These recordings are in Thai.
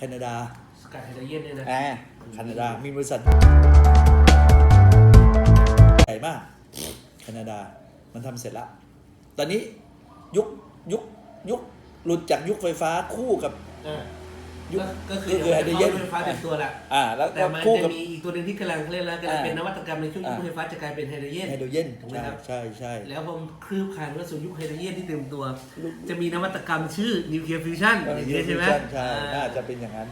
แคนาดาสกัดไฮโดรเจนเนี่ยนะแอร์แคนาดามีบริษัทใหญ่มากแคนาดามันทำเสร็จแล้วตอนนี้ยุคยุคยุคหลุดจากยุคไฟฟ้าคู่กับอ่า ยุค ก็คือก็คือไฮโดรเจน ไฟฟ้าเป็นตัวละอ่า แล้วแต่ก็มันคู่จะกับ มีอีกตัวหนึ่งที่กำลังเขาเรียกแล้วกำลังอ่าเป็นนวัตกรรมในช่วงยุคอ่า ไฟฟ้าจะกลายเป็นไฮโดรเจน ไฮโดรเจนถูกไหมใช่ครับ ใช่ใช่ แล้วพอคลืบคลานเข้าสู่ยุคไฮโดรเจนที่เต็มตัวจะมีนวัตกรรมชื่อนิวเคลียร์ฟิวชั่นอย่างเงี้ยใช่ไหมใช่อ่าน่าจะเป็นอย่างนั้น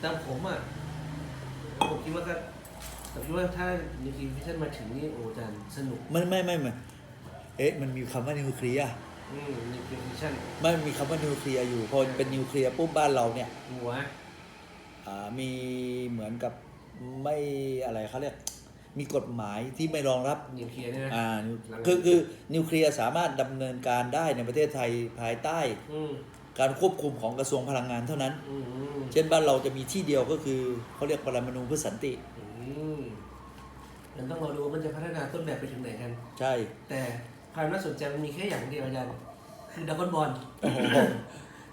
แต่ผมอะผมคิดว่าก็ผมคิดว่าถ้านิวเคลียร์ฟิวชั่นมาถึงนี่โอ้อาจารย์สนุกไม่ไม่ไม่ไม่เอ๊ะมันมีคำว่านิวเคลียร์ อืมนิวเคลียร์ฟิวชั่นไม่มีคำว่านิวเคลียร์อยู่พอเป็นนิวเคลียร์ปุ๊บบ้านเราเนี่ยหัว อ่ามีเหมือนกับไม่อะไรเขาเรียกมีกฎหมายที่ไม่รองรับนิวเคลียร์เนี่ยนะ อ่าคือคือนิวเคลียร์สามารถดำเนินการได้ในประเทศไทยภายใต้ อืมการควบคุมของกระทรวงพลังงานเท่านั้น อืมอืมเช่นบ้านเราจะมีที่เดียวก็คือเขาเรียกปรมาณูเพื่อสันติ อืมมันต้องรอดูว่ามันจะพัฒนาต้นแบบไปถึงไหนกัน ใช่ แต่ ความน่าสนใจมันมีแค่อย่างเดียวอาจารย์คือดักกอนบอล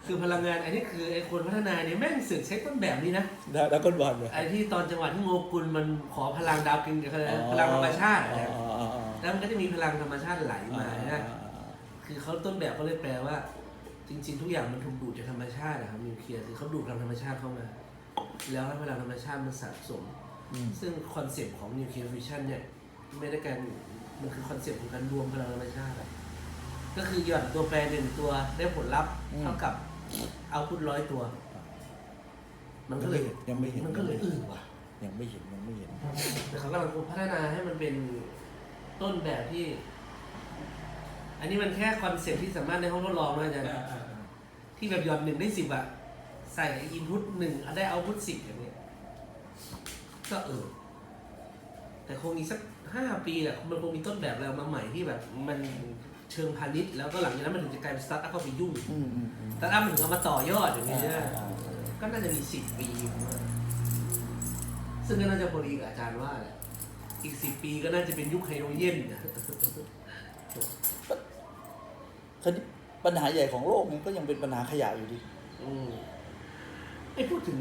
คือพลังงานอันนี้คือไอ้คนพัฒนาเนี่ยแม่งสึกใช้ต้นแบบนี้นะแล้วแล้วก็บอลเลยไอ้ที่ตอนจังหวะที่โงกุลมันขอพลังดาวกินกับพลังธรรมชาติอะอ๋อนะอ๋ออ๋ออ๋อแล้วมันก็จะมีพลังธรรมชาติไหลมาอ๋อนะคือเขาต้นแบบเขาเลยแปลว่า จริง ๆ ทุกอย่างมันถูกดูดจากธรรมชาติอะครับนิวเคลียร์คือเขาดูดพลังธรรมชาติเข้ามา แล้วให้พลังธรรมชาติมันสะสมอืมซึ่งคอนเซปต์ของนิวเคลียร์ฟิชชันเนี่ย ไม่ได้การมันคือคอนเซปต์ของการรวมพลังธรรมชาติอะก็คือหย่อนตัวแปรหนึ่งตัวได้ผลลัพธ์เท่ากับเอาพุทร้อยตัว มันก็เลยยังไม่เห็น มันก็เลยอือว่ะยังไม่เห็นยังไม่เห็น แต่เขากำลังพัฒนาให้มันเป็นต้นแบบที่ อันนี้มันแค่คอนเซ็ปต์ที่สามารถในห้องทดลองนะอาจารย์ที่แบบหย่อนหนึ่งได้สิบอะใส่อินพุตหนึ่งได้เอาพุตสิบอย่างเนี้ยก็เออ แต่คงอีกสักห้าปีแหละมันคงมีต้นแบบแล้วมาใหม่ที่แบบมันเชิงพาณิชย์แล้วก็หลังจากนั้นมันถึงจะกลายเป็นสตาร์ทอัพเข้าไปยุ่งอืมอืมอืมสตาร์ทอัพมันถึงเอามาต่อยอดอย่างนี้นะอ่าอ่าก็น่าจะมีสิบปีผมว่าซึ่งก็น่าจะพอดีกับอาจารย์ว่าแหละ อีกสิบปีก็น่าจะเป็นยุคไฮโดรเจนนะ คราวนี้ปัญหาใหญ่ของโลกนี้ก็ยังเป็นปัญหาขยะอยู่ดี อืมไอ้พูดถึง